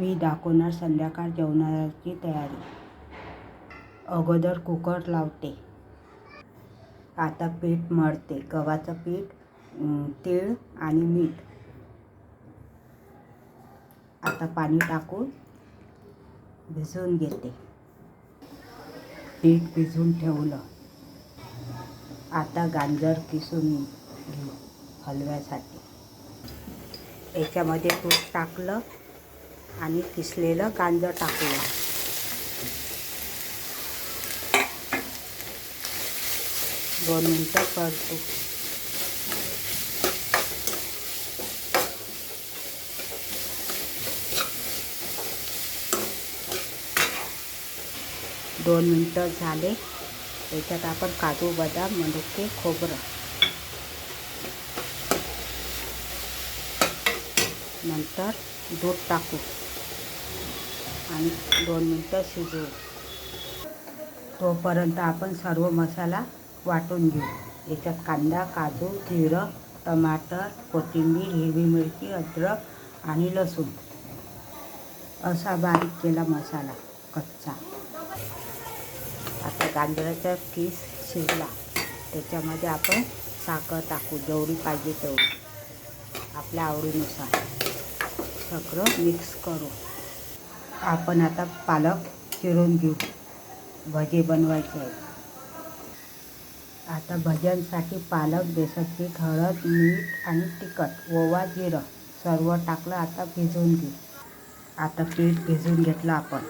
मी दाखवणार संध्याकाळ जेवणाची तयारी. अगोदर कुकर लावते. आता पीठ मळते. गव्हाचं पीठ तीळ आणि मीठ. आता पाणी टाकून भिजवून घेते. पीठ भिजवून ठेवलं. आता गाजर किसून घेऊ हलव्यासाठी. याच्यामध्ये तूप टाकलं. आणि किसलेलं गाजर टाकूया. दोन मिनटं परतू दोन मिनटं झाले. त्याच्यात आपण काजू बदाम मनुके खोबरं. नंतर दूध टाकू. आणि दोन मिनटं शिजवू तोपर्यंत आपण सर्व मसाला वाटून घेऊ. याच्यात कांदा काजू जिरं टमाटर कोथिंबीर हिरवी मिरची अद्रक आणि लसूण. असा बारीक केला मसाला कच्चा. आता गाजराचा पीस शिजला. त्याच्यामध्ये आपण साखर टाकू. जेवढी पाहिजे तेवढी. आपल्या आवडीनुसार. सगळं मिक्स करू. आपण आता पालक चिरून घेऊ. भजे बनवायचे आहेत. आता भज्यांसाठी पालक बेसन पीठ हळद मीठ आणि तिखट ओवा जिरं सर्व टाकलं आता भिजवून घेऊ. आता पीठ भिजवून घेतलं आपण.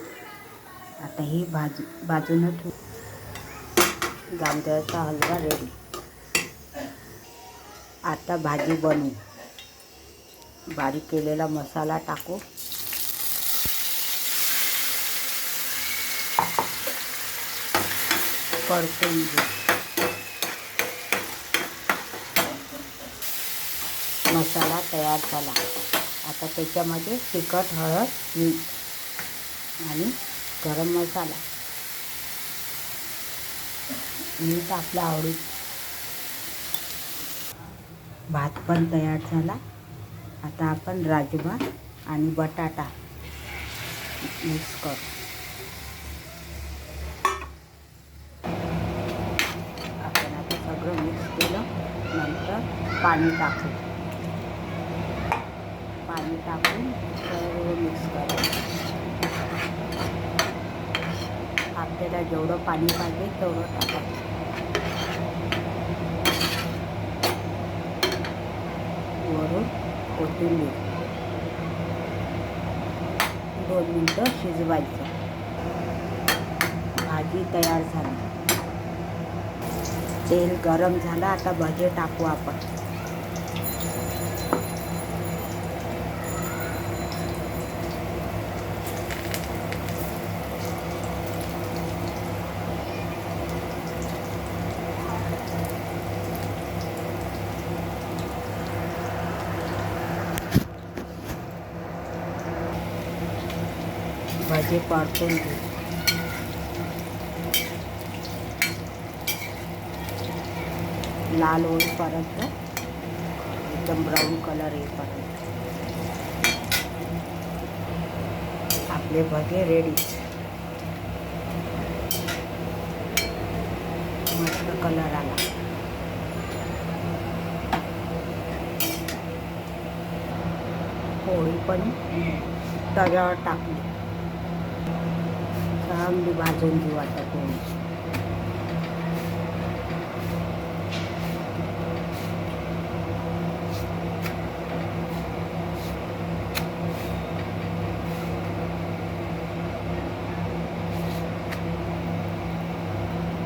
आता ही भाजी बाजूनं ठेवू. गाजराचा हलवा रेडी आता भाजी बनवू. बारीक केलेला मसाला टाकू. परतून घेऊ म्हणजे. मसाला तयार झाला. आता त्याच्यामध्ये तिखट हळद मीठ आणि गरम मसाला. मीठ आपल्या आवडी भात पण तयार झाला. आता आपण राजमा आणि बटाटा मिक्स करू आपण आता सगळं मिक्स केलं नंतर पाणी टाकू पाणी टाकून सर्व मिक्स करायचं. आपल्याला जेवढं पाणी पाहिजे तेवढं टाकायचं. वरून कोथिंबीर. दोन मिनटं शिजवायचं. भाजी तयार झाली. तेल गरम झालं आता भजे टाकू आपण. भजे परतून घेऊ लाल होईपर्यंत एकदम ब्राऊन कलर येईपर्यंत आपले भगे रेडी मस्त कलर आला. पोळी पण तव्यावर टाकली. चांगली भाजून घेऊ आता पोळी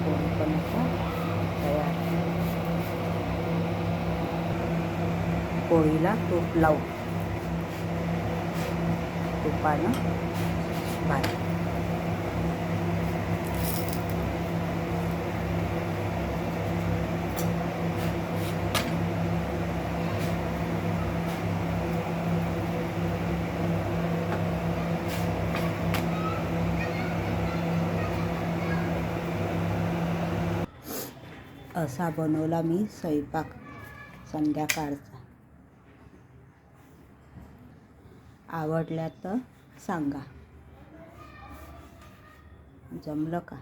पोळी पण आता तयार असा बनवला मी स्वयंपाक संध्याकाळचा. आवडल्या तर सांगा. जमलं का?